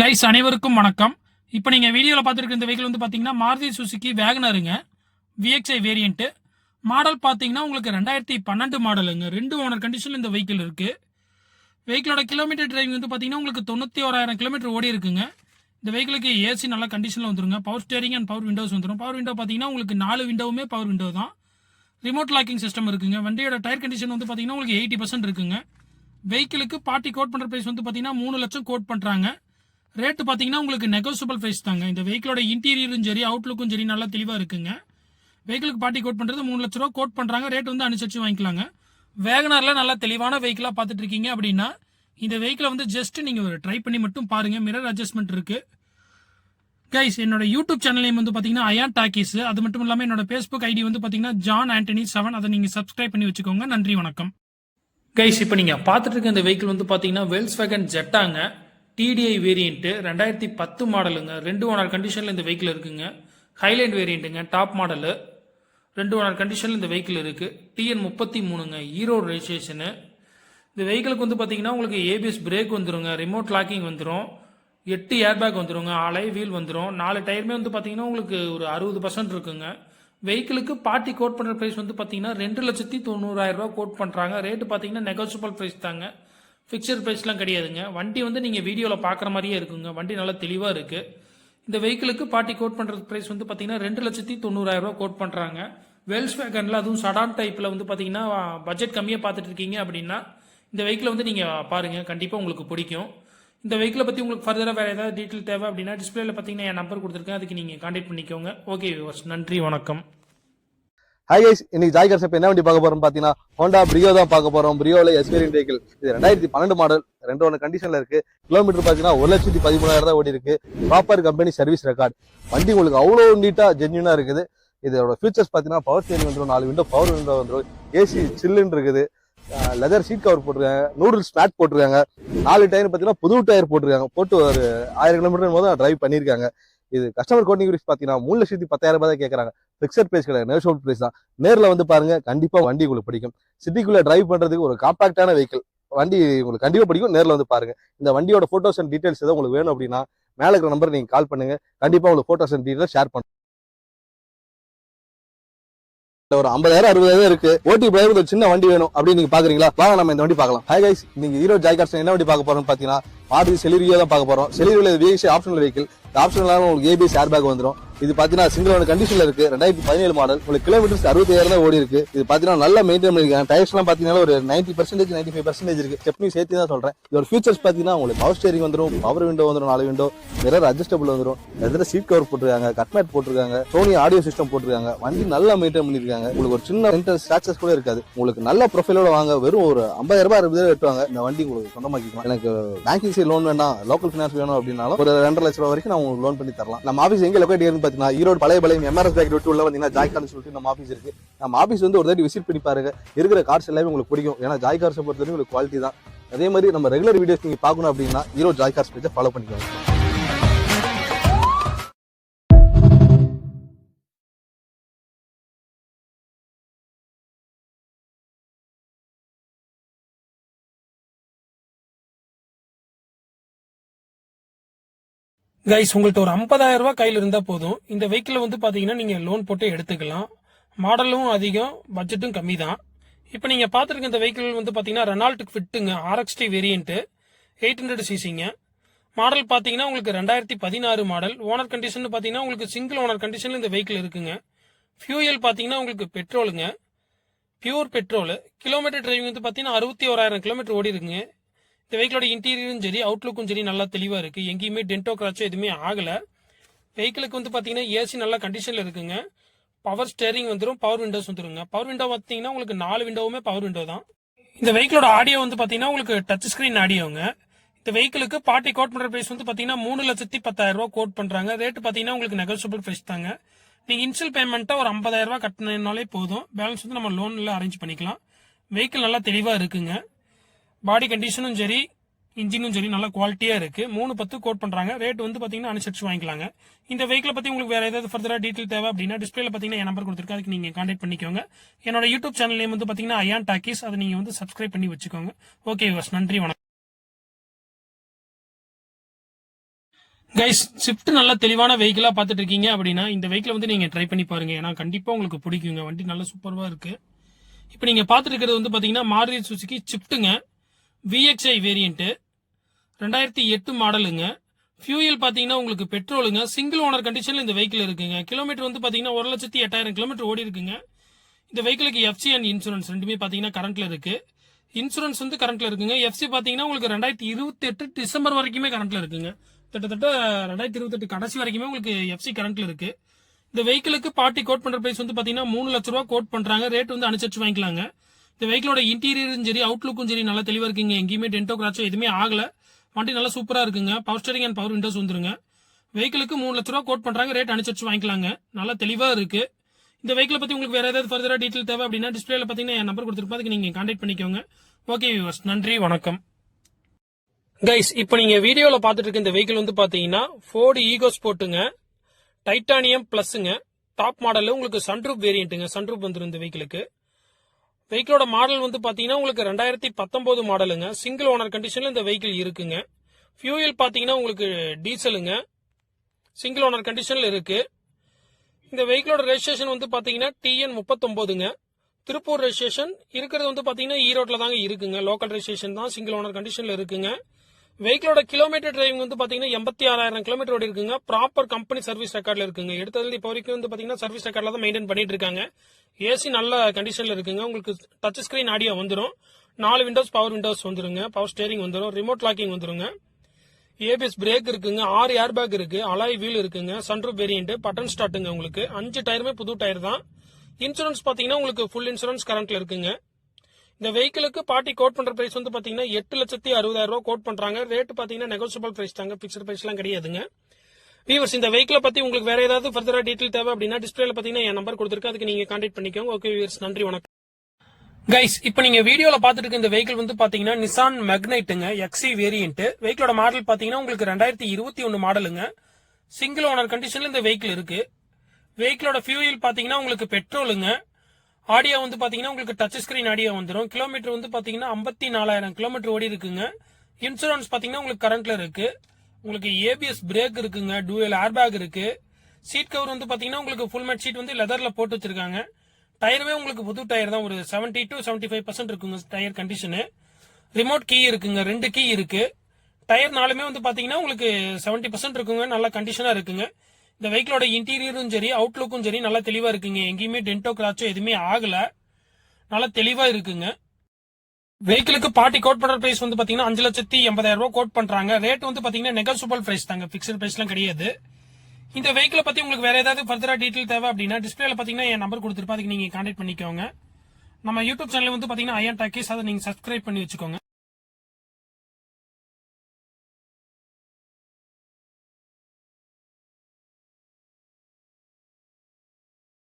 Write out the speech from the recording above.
Guys அனைவருக்கும் வணக்கம். இப்போ நீங்கள் வீடியோவில் பார்த்துருக்க இந்த வெஹிக்கிள் வந்து பார்த்தீங்கன்னா மாருதி சுசுக்கி வேகனருங்க விஎக்ஸ்ஐ வேரியண்ட்டு மாடல் பார்த்தீங்கன்னா உங்களுக்கு ரெண்டாயிரத்தி பன்னெண்டு மாடலுங்க ரெண்டு ஓனர் கண்டிஷனில் இந்த வெஹிக்கிள் இருக்குது வெஹிக்கிளோட கிலோமீட்டர் டிரைவிங் வந்து பார்த்தீங்கன்னா உங்களுக்கு தொண்ணூற்றி ஓராயிரம் கிலோமீட்டர் ஓடி இருக்குங்க. இந்த வெஹிக்கிளுக்கு ஏசி நல்ல கண்டிஷனில் வந்துருங்க. Power steering and power windows வந்துடும் பவர் விண்டோ பார்த்தீங்கன்னா உங்களுக்கு நாலு விண்டோவுமே பவர் விண்டோ தான். ரிமோட் லாக்கிங் சிஸ்டம் இருக்குங்க. வண்டியோட டயர் கண்டிஷன் வந்து பார்த்தீங்கன்னா உங்களுக்கு எயிட்டி பர்சன்ட் இருக்குங்க. வெஹிக்கிளுக்கு பார்ட்டி கோட் பண்ணுற ப்ரைஸ் வந்து பார்த்தீங்கன்னா மூணு லட்சம் கோட் பண்ணுறாங்க ரேட்டு பார்த்தீங்கன்னா உங்களுக்கு நெகோசியபிள் ப்ரைஸ் தாங்க. இந்த வெஹிக்கிளோட இன்டீரியரும் சரி அவுட்லுக்கும் சரி நல்லா தெளிவாக இருக்குங்க. வெஹிக்கிளுக்கு பார்ட்டி கோட் பண்ணுறது மூணு லட்ச ரூபா கோட் பண்ணுறாங்க ரேட் வந்து அனுசரித்து வாங்கிக்கலாங்க. வேகனாரில் நல்லா தெளிவான வெஹிக்கிளாக பார்த்துட்டு இருக்கீங்க அப்படின்னா இந்த வெஹிக்கிளை வந்து ஜஸ்ட் நீங்கள் ஒரு ட்ரை பண்ணி மட்டும் பாருங்கள் மிரர் அட்ஜஸ்ட்மெண்ட் இருக்குது கைஸ் என்னோட யூடியூப் சேனல் நேம் வந்து பார்த்தீங்கன்னா அயான் டாக்கிஸ் அது மட்டும் இல்லாமல் என்னோட ஃபேஸ்புக் ஐடி வந்து பார்த்தீங்கன்னா ஜான் ஆண்டனி செவன் அதை நீங்கள் சப்ஸ்கிரைப் பண்ணி வச்சுக்கோங்க. நன்றி வணக்கம். கைஸ் இப்போ நீங்கள் பார்த்துட்டு இருக்க இந்த வெஹிக்கிள் வந்து பார்த்தீங்கன்னா வெல்ஸ் வேகன் ஜெட்டாங்க டிடிஐ வேரியண்ட்டு ரெண்டாயிரத்தி பத்து மாடலுங்க. ரெண்டு ஓனர் கண்டிஷனில் இந்த வெஹிக்கிள் இருக்குங்க. ஹைலைண்ட் வேரியண்ட்டுங்க டாப் மாடலு ரெண்டு ஓனர் கண்டிஷனில் இந்த வெஹிக்கிள் இருக்குது டிஎன் முப்பத்தி மூணுங்க ஈரோடு ரெஜிஸ்ட்ரேஷனு இந்த வெஹிக்கிளுக்கு வந்து பார்த்தீங்கன்னா உங்களுக்கு ஏபிஎஸ் பிரேக் வந்துருங்க ரிமோட் லாக்கிங் வந்துடும் எட்டு ஏர்பேக் வந்துருங்க அலை வீல் வந்துடும் நாலு டயருமே வந்து பார்த்தீங்கன்னா உங்களுக்கு ஒரு அறுபது பர்சன்ட் இருக்குங்க. வெஹிக்கிளுக்கு பார்ட்டி கோட் பண்ணுற ப்ரைஸ் வந்து பார்த்தீங்கன்னா ரெண்டு லட்சத்தி தொண்ணூறாயிரம் ரூபா கோட் பண்ணுறாங்க ரேட்டு பார்த்தீங்கன்னா நெகோசியபிள் ப்ரைஸ் தாங்க. ஃபிக்ஸட் ப்ரைஸ்லாம் கிடையாதுங்க. வண்டி வந்து நீங்கள் வீடியோவில் பார்க்குற மாதிரியே இருக்குங்க. வண்டி நல்லா தெளிவாக இருக்குது இந்த வெஹிக்கிளுக்கு பார்ட்டி கோட் பண்ணுற ப்ரைஸ் வந்து பார்த்தீங்கன்னா ரெண்டு லட்சத்தி தொண்ணூறாயிரம் ரூபா கோட் பண்ணுறாங்க வெல்ஸ் வேகனில் அதுவும் சடான் டைப்பில் வந்து பார்த்தீங்கன்னா பட்ஜெட் கம்மியாக பார்த்துட்டு இருக்கீங்க அப்படின்னா இந்த வெஹிக்கிளை வந்து நீங்கள் பாருங்கள் கண்டிப்பாக உங்களுக்கு பிடிக்கும். இந்த வெஹிக்கிளை பற்றி உங்களுக்கு ஃபர்தராக வேறு ஏதாவது டீட்டெயில் தேவை அப்படின்னா டிஸ்பிளேல பார்த்தீங்கன்னா என் நம்பர் கொடுத்துருக்கேன். அதுக்கு நீங்கள் காண்டாக்ட் பண்ணிக்கோங்க. ஓகே வியூவர்ஸ் நன்றி வணக்கம். ஹாய் கைஸ் இன்னைக்கு ஜாய் கார்ஸ் என்ன வண்டி பார்க்க போறோம் பாத்தீங்கன்னா ஹோண்டா பிரியோ தான் பார்க்க போறோம். பிரியோல எஸ்பீரியன் வெஹிக்கிள் இது ரெண்டாயிரத்தி பன்னெண்டு மாடல் ரெண்டு ஒன்று கண்டிஷன்ல இருக்கு. கிலோமீட்டர் பாத்தீங்கன்னா ஒரு லட்சத்தி பதிமூணாயிரம் தான் ஓடி இருக்கு. ப்ராப்பர் கம்பெனி சர்வீஸ் ரெக்கார்ட் வண்டி உங்களுக்கு அவ்வளோ நீட்டா ஜென்யூனா இருக்குது. இதோட ஃபீச்சர்ஸ் பாத்தீங்கன்னா பவர் ஸ்டேரிங் வந்துடும் நாலு விண்டோ பவர் விண்டோ வந்துடும் ஏசி சில்லுன்னு இருக்குது. லெதர் சீட் கவர் போட்டிருக்காங்க. நூடுல்ஸ் மேட் போட்டிருக்காங்க. நாலு டயர் பார்த்தீங்கன்னா புது டயர் போட்டிருக்காங்க. போட்டு ஒரு ஆயிரம் கிலோமீட்டர் போது டிரைவ் பண்ணியிருக்காங்க. இது கஸ்டமர் கோட்டிங் ரிஸ்க் பார்த்தீங்கன்னா மூணு லட்சத்தி பத்தாயிரம் ரூபாய் தான் கேட்குறாங்க ஃபிக்ஸட் பிரைஸ் கிடையாது நேஷனல் பிரைஸ் தான். நேரில் வந்து பாருங்க கண்டிப்பாக வண்டி உங்களுக்கு பிடிக்கும். சிட்டிக்குள்ளே டிரைவ் பண்ணுறதுக்கு ஒரு காம்பாக்டான வெஹிக்கிள் வண்டி உங்களுக்கு கண்டிப்பாக பிடிக்கும் நேரில் வந்து பாருங்க. இந்த வண்டியோட ஃபோட்டோஸ் அண்ட் டீடைல்ஸ் ஏதோ உங்களுக்கு வேணும் அப்படின்னா மேலே இருக்கிற நம்பர் நீங்கள் கால் பண்ணுங்க. கண்டிப்பாக உங்களுக்கு ஃபோட்டோஸ் அண்ட் டீடைல்ஸ் ஷேர் பண்ணுங்க ஒரு ஐம்பதாயிரம் அறுபதாயிரம் இருக்கு. ஓட்டி டிரைவர் ஒரு சின்ன வண்டி வேணும் அப்படின்னு நீங்க பாக்குறீங்களா? வாங்க நம்ம இந்த வண்டி பார்க்கலாம். ஹை கைஸ் நீங்க ஹீரோ ஜாய் என்ன வண்டி பார்க்க போறோம்னு பாத்தீங்கன்னா மாருதி செலிரியோ தான் பார்க்க போறோம். செலிரியோல விஎக்ஸ் ஆப்ஷனல் வெஹிக்கிள் ஆப்ஷனல் உங்களுக்கு ஏபிஎஸ் ஏர் பேக் வந்துடும் இது பாத்தீங்கன்னா சிங்கிளான கண்டிஷன்ல இருக்கு. ரெண்டாயிரத்தி பதினேழு மாடல் உங்களுக்கு கிலோமீட்டர்ஸ் அறுபத்தாயிரம் தான் ஓடி இருக்கு. இது பாத்தீங்கன்னா நல்லா மெயின்டைன் பண்ணிருக்காங்க. டயர்ஸ்லாம் பார்த்தீங்கன்னா ஒரு ninety percentage ninety five percentage இருக்கு. ஸ்டெப்னி சேர்த்து தான் சொல்றேன். இதோட ஃபியூச்சர்ஸ் பாத்தீங்கன்னா உங்களுக்கு பவர் ஸ்டேரிங் வந்துடும் பவர் விண்டோ வந்துடும் நாலு விண்டோ மிரர் அட்ஜஸ்டபிள் வந்துடும் எதிர சீட் கவர் போட்டிருக்காங்க கட்மேட் போட்டிருக்காங்க சோனி ஆடியோ சிஸ்டம் போட்டிருக்காங்க. வண்டி நல்லா மெயின்டைன் பண்ணிருக்காங்க. உங்களுக்கு ஒரு சின்ன இன்டர் ஸ்டாச்சஸ் கூட இருக்காது. உங்களுக்கு நல்ல ப்ரொஃபைலோட வாங்க. வெறும் ஒரு ஐம்பதாயிரம் ரூபாய் அறுபது வெட்டுவாங்க. இந்த வண்டி உங்களுக்கு சொந்தமாக்கிக்கலாம். எனக்கு பேங்கிங் சைட் லோன் வேண்டாம் லோக்கல் ஃபினான்ஸ் வேணும் அப்படின்னாலும் ஒரு ரெண்டரை லட்ச ரூபா வரைக்கும் நான் உங்களுக்கு லோன் பண்ணி தரலாம். நம்ம ஆஃபீஸ் எங்க லொக்கேட் இருக்குன்னு பாத்தீங்கன்னா ஈரோடு பழைய பழைய எம்ஆர்எஸ் பேக்கெட் விட்டு உள்ள வந்தீங்கன்னா ஜாய் சொல்லிட்டு நம்ம ஆஃபீஸ் இருக்கு. நம்ம ஆஃபீஸ் வந்து ஒரு தாட்டி விசிட் பண்ணி பாருங்க. இருக்கிற கார்ஸ் எல்லாமே உங்களுக்கு பிடிக்கும். ஏன்னா ஜாய் கார்ஸை பொறுத்தவரைக்கும் உங்களுக்கு குவாலிட்டி தான். அதே மாதிரி நம்ம ரெகுலர் வீடியோஸ் நீங்க பார்க்கணும் அப்படின்னா ஈரோடு ஜாய் கார்ஸ் பேஜை ஃபாலோ பண்ணிக்கோங்க. கைஸ் உங்கள்கிட்ட ஒரு 50000 ரூபாய் கையில் இருந்தால் போதும். இந்த வெஹிக்கிள் வந்து பார்த்தீங்கன்னா நீங்கள் லோன் போட்டு எடுத்துக்கலாம். மாடலும் அதிகம் பட்ஜெட்டும் கம்மி தான் இப்போ நீங்கள் பார்த்துருக்க இந்த வெஹிக்கிள் வந்து பார்த்தீங்கன்னா ரெனால்ட்டுக்கு ஃபிட்டுங்க ஆர்எக்ஸ்டி வேரியண்ட்டு எயிட் ஹண்ட்ரட் சிசிங்க மாடல் பார்த்தீங்கன்னா உங்களுக்கு ரெண்டாயிரத்தி பதினாறு மாடல் ஓனர் கண்டிஷன் பார்த்தீங்கன்னா உங்களுக்கு சிங்கிள் ஓனர் கண்டிஷனில் இந்த வெஹிக்கிள் இருக்குங்க. ஃபியூயல் பார்த்தீங்கன்னா உங்களுக்கு பெட்ரோலுங்க பியூர் பெட்ரோல் கிலோமீட்டர் டிரைவிங் வந்து பார்த்தீங்கன்னா அறுபத்தி ஓராயிரம் கிலோமீட்டர் ஓடி இருக்குங்க இந்த வெஹிக்கிளோட இன்டீரியரும் சரி அவுட்லுக்கும் சரி நல்லா தெளிவாக இருக்குது எங்கேயுமே டென்டோ கிராச்சோ எதுவுமே ஆகலை. வெஹிக்கிளுக்கு வந்து பார்த்தீங்கன்னா ஏசி நல்ல கண்டிஷனில் இருக்குங்க. பவர் ஸ்டேரிங் வந்துடும் பவர் விண்டோஸ் வந்துருங்க. பவர் விண்டோ பார்த்தீங்கன்னா உங்களுக்கு நாலு விண்டோவுமே பவர் விண்டோ தான். இந்த வெஹிக்கிளோட ஆடியோ வந்து பார்த்தீங்கன்னா உங்களுக்கு டச் ஸ்க்ரீன் ஆடியோங்க இந்த வெஹிக்கிளுக்கு பார்ட்டி கோட் பண்ணுற ப்ரைஸ் வந்து பார்த்தீங்கன்னா மூணு லட்சத்தி பத்தாயிரம் ரூபா கோட் பண்ணுறாங்க ரேட்டு பார்த்தீங்கன்னா உங்களுக்கு நெகோசியபிள் ப்ரைஸ் தாங்க. நீங்கள் இன்சல் பேமெண்ட்டாக ஒரு ஐம்பதாயிரம் ரூபா கட்டினாலே போதும். பேலன்ஸ் வந்து நம்ம லோனில் அரேஞ்ச் பண்ணிக்கலாம். வெஹிக்கிள் நல்லா தெளிவாக இருக்குங்க. பாடி கண்டிஷனும் சரி இன்ஜினும் சரி நல்ல குவாலிட்டியாக இருக்குது மூணு பத்து கோட் பண்ணுறாங்க ரேட் வந்து பார்த்தீங்கன்னா அனுசரிச்சு வாங்கிக்கலாங்க. இந்த வெஹிக்கிளை பற்றி உங்களுக்கு வேறு ஏதாவது ஃபர்தராக டீட்டெயில் தேவை அப்படின்னா டிஸ்பிளேல பார்த்தீங்கன்னா என் நம்பர் கொடுத்துருக்கு அதுக்கு நீங்கள் காண்டாக்ட் பண்ணிக்கோங்க. என்னோட யூடியூப் சேனல் நேம் வந்து பார்த்தீங்கன்னா அயான் டாக்கீஸ் அதை நீங்கள் வந்து சப்ஸ்கிரைப் பண்ணி வச்சுக்கோங்க. ஓகே நன்றி வணக்கம். கைஸ் ஸ்விஃப்ட் நல்ல தெளிவான வெஹிக்கிளா பார்த்துட்டு இருக்கீங்க அப்படின்னா இந்த வெஹிக்கிள் வந்து நீங்க ட்ரை பண்ணி பாருங்க. ஏன்னா கண்டிப்பா உங்களுக்கு பிடிக்குங்க. வண்டி நல்ல சூப்பராக இருக்கு. இப்போ நீங்க பார்த்துட்டு இருக்கிறது வந்து பாத்தீங்கன்னா மாருதி சுசுகி ஸ்விஃப்ட்டுங்க விஎக்ஸ்ஐ வேரியண்ட்டு ரெண்டாயிரத்தி எட்டு மாடலுங்க ஃபியூயல் பார்த்தீங்கன்னா உங்களுக்கு பெட்ரோலுங்க சிங்கிள் ஓனர் கண்டிஷனில் இந்த வெஹிக்கிள் இருக்குங்க. கிலோமீட்டர் வந்து பார்த்தீங்கன்னா ஒரு லட்சத்தி எட்டாயிரம் கிலோமீட்டர் ஓடி இருக்குங்க. இந்த வெஹிக்கிளுக்கு எஃப்சி அண்ட் இன்சூரன்ஸ் ரெண்டுமே பார்த்தீங்கன்னா கரண்ட்டில் இருக்குது இன்சூரன்ஸ் வந்து கரண்ட்டில் இருக்குங்க. எஃப்சி பார்த்தீங்கன்னா உங்களுக்கு ரெண்டாயிரத்தி இருபத்தெட்டு டிசம்பர் வரைக்குமே கரண்ட்டில் இருக்குங்க. கிட்டத்தட்ட ரெண்டாயிரத்தி இருபத்தெட்டு கடைசி வரைக்குமே உங்களுக்கு எஃப்சி கரண்ட்டில் இருக்குது இந்த வெஹிக்கிளுக்கு பார்ட்டி கோட் பண்ணுற ப்ரைஸ் வந்து பார்த்தீங்கன்னா மூணு லட்ச ரூபா கோட் பண்ணுறாங்க ரேட் வந்து அனுசரிச்சு வாங்கிக்கலாங்க. இந்த வெஹிக்கிளோட இன்டீரியரும் சரி அவுட்லுக்கும் சரி நல்லா தெளிவா இருக்குங்க. எங்கேயுமே டென்டோ கிராச்சோ எதுவுமே ஆகல. வண்டி நல்லா சூப்பரா இருக்குங்க. Power steering and power windows வந்துருங்க. வெஹிக்கிளுக்கு மூணு லட்ச ரூபா கோட் பண்றாங்க. ரேட் அனுசரிச்சு வாங்கிக்கலாங்க. நல்லா தெளிவா இருக்கு. இந்த வெஹிக்கிளை பத்தி உங்களுக்கு வேற ஏதாவது ஃபர்தரா டீட்டெயில் தேவை அப்படின்னா டிஸ்பிளேல பாத்தீங்கன்னா என் நம்பர் கொடுத்துருப்போம். அதுக்கு நீங்க கான்டாக்ட் பண்ணிக்கோங்க. ஓகே வியூவர்ஸ் நன்றி வணக்கம். கைஸ் இப்போ நீங்க வீடியோல பார்த்துட்டு இருக்க இந்த வெஹிக்கிள் வந்து பாத்தீங்கன்னா ஃபோர்டு ஈகோ ஸ்போர்ட்டுங்க டைட்டானியம் பிளஸ்ங்க டாப் மாடலில் உங்களுக்கு சன்ரூப் வேரியன்ட்டுங்க சன்ரூப் வந்துடும் இந்த வெஹிக்கிளுக்கு வெஹிக்கிளோட மாடல் வந்து பாத்தீங்கன்னா உங்களுக்கு ரெண்டாயிரத்தி பத்தொன்பது மாடலுங்க சிங்கிள் ஓனர் கண்டிஷன்ல இந்த வெஹிக்கிள் இருக்குங்க. ஃபியூயல் பாத்தீங்கன்னா உங்களுக்கு டீசலுங்க சிங்கிள் ஓனர் கண்டிஷன்ல இருக்கு. இந்த வெஹிக்கிளோட ரெஜிஸ்ட்ரேஷன் வந்து பாத்தீங்கன்னா டிஎன் முப்பத்தொன்பதுங்க. திருப்பூர் ரெஜிஸ்ட்ரேஷன் இருக்கிறது வந்து பாத்தீங்கன்னா ஈரோட்ல தாங்க இருக்குங்க. லோக்கல் ரெஜிஸ்ட்ரேஷன் தான் சிங்கிள் ஓனர் கண்டிஷன்ல இருக்குங்க. வெஹிக்கிளோட கிலோமீட்டர் டிரைவிங் வந்து பாத்தீங்கன்னா எண்பத்தி ஆறாயிரம் கிலோமீட்டர் ஓடி இருக்குங்க. ப்ராப்பர் கம்பெனி சர்வீஸ் ரெக்கார்ட்ல இருக்குங்க. எடுத்ததுல இப்போ வரைக்கும் வந்து பாத்தீங்கன்னா சர்வீஸ் ரெக்கார்ட்ல தான் மெயின்டைன் பண்ணிட்டு இருக்காங்க. ஏசி நல்ல கண்டிஷன்ல இருக்குங்க. உங்களுக்கு டச் ஸ்கிரீன் ஆடியோ வந்துடும் நாலு விண்டோஸ் பவர் விண்டோஸ் வந்துருங்க. பவர் ஸ்டேரிங் வந்துடும் ரிமோட் லாக்கிங் வந்துருங்க. ஏபிஎஸ் பிரேக் இருக்குங்க. ஆறு ஏர் பேக் இருக்கு. அலாய் வீல் இருக்குங்க. சன்ரூப் வேரியன்ட் பட்டன் ஸ்டார்ட்டுங்க உங்களுக்கு. அஞ்சு டயருமே புது டயர் தான். இன்சூரன்ஸ் பாத்தீங்கன்னா உங்களுக்கு ஃபுல் இன்சூரன்ஸ் கரண்ட்ல இருக்குங்க. இந்த வெஹிக்கிளுக்கு பார்ட்டி கோட் பண்ற பிரைஸ் வந்து பாத்தீங்கன்னா எட்டு லட்சத்தி அறுபதாயிரம் ரூபாய் கோட் பண்றாங்க. ரேட் பாத்தீங்கன்னா நெகோசியபிள் பிரைஸ் தாங்க. பிக்சர் எல்லாம் கிடையாதுங்க. வீவர்ஸ் இந்த வெஹிக்கிளை பத்தி உங்களுக்கு வேற ஏதாவது ஃபர்தரா டீட்டெயில் தேவை அப்படின்னா டிஸ்பிளேல பாத்தீங்கன்னா என் நம்பர் கொடுத்துருக்கு. அதுக்கு நீங்க கான்டாக்ட் பண்ணிக்கோங்க. ஓகே வீவர்ஸ் நன்றி வணக்கம். கைஸ் இப்போ நீங்க வீடியோல பாத்துட்டு இருக்க இந்த வெஹிக்கிள் வந்து பாத்தீங்கன்னா நிசான் மெக்னைட்டுங்க எக்ஸி வேரியன்ட் வெஹிக்கிளோட மாடல் பாத்தீங்கன்னா உங்களுக்கு ரெண்டாயிரத்தி இருபத்தி ஒன்னு மாடலுங்க சிங்கிள் ஓனர் கண்டிஷன்ல இந்த வெஹிக்கிள் இருக்கு. வெஹிக்கிளோட ஃபியூயல் பாத்தீங்கன்னா உங்களுக்கு பெட்ரோலுங்க ஆடியோ வந்து பாத்தீங்கன்னா உங்களுக்கு டச் ஸ்கிரீன் ஆடியோ வந்துடும் கிலோமீட்டர் வந்து பாத்தீங்கன்னா ஐம்பத்தி நாலாயிரம் கிலோமீட்டர் ஓடி இருக்குங்க. இன்சூரன்ஸ் பாத்தீங்கன்னா உங்களுக்கு கரண்ட்ல இருக்கு. உங்களுக்கு ஏபிஎஸ் பிரேக் இருக்குங்க டூஎல் ஏர் பேக் இருக்கு. சீட் கவர் வந்து பாத்தீங்கன்னா உங்களுக்கு ஃபுல் மேட் சீட் வந்து லெதர்ல போட்டு வச்சிருக்காங்க. டயருமே உங்களுக்கு புது டயர் தான். ஒரு 70 டு 75% ஃபைவ் பர்சன்ட் இருக்குங்க டயர் கண்டிஷனு ரிமோட் கீ இருக்குங்க ரெண்டு கீ இருக்கு. டயர் நாலுமே வந்து பாத்தீங்கன்னா உங்களுக்கு 70% பர்சன்ட் இருக்குங்க. நல்ல கண்டிஷனா இருக்குங்க. இந்த வெஹிக்கிளோட இன்டீரியரும் சரி அவுட்லுக்கும் சரி நல்லா தெளிவா இருக்குங்க. எங்கேயுமே டென்டோ கிராச்சோ எதுவுமே ஆகல. நல்லா தெளிவா இருக்குங்க. வெஹிக்கிளுக்கு பார்ட்டி கோட் பண்ற பிரைஸ் வந்து பாத்தீங்கன்னா அஞ்சு லட்சத்தி எண்பதாயிரம் ரூபாய் கோட் பண்றாங்க. ரேட் வந்து பாத்தீங்கன்னா நெகோசியபிள் பிரைஸ் தாங்க. பிக்சட் பிரைஸ்லாம் கிடையாது. இந்த வெஹிக்கிளை பத்தி உங்களுக்கு வேற ஏதாவது ஃபர்தரா டீட்டெயில் தேவை அப்படின்னா டிஸ்பிளேல பாத்தீங்கன்னா என் நம்பர் கொடுத்துருப்பா அதுக்கு நீங்க கான்டாக்ட் பண்ணிக்கோங்க. நம்ம யூடியூப் சேனல் வந்து பாத்தீங்கன்னா ஐயன் டாக்கீஸ் அதை நீங்க சப்ஸ்கிரைப் பண்ணி வச்சுக்கோங்க.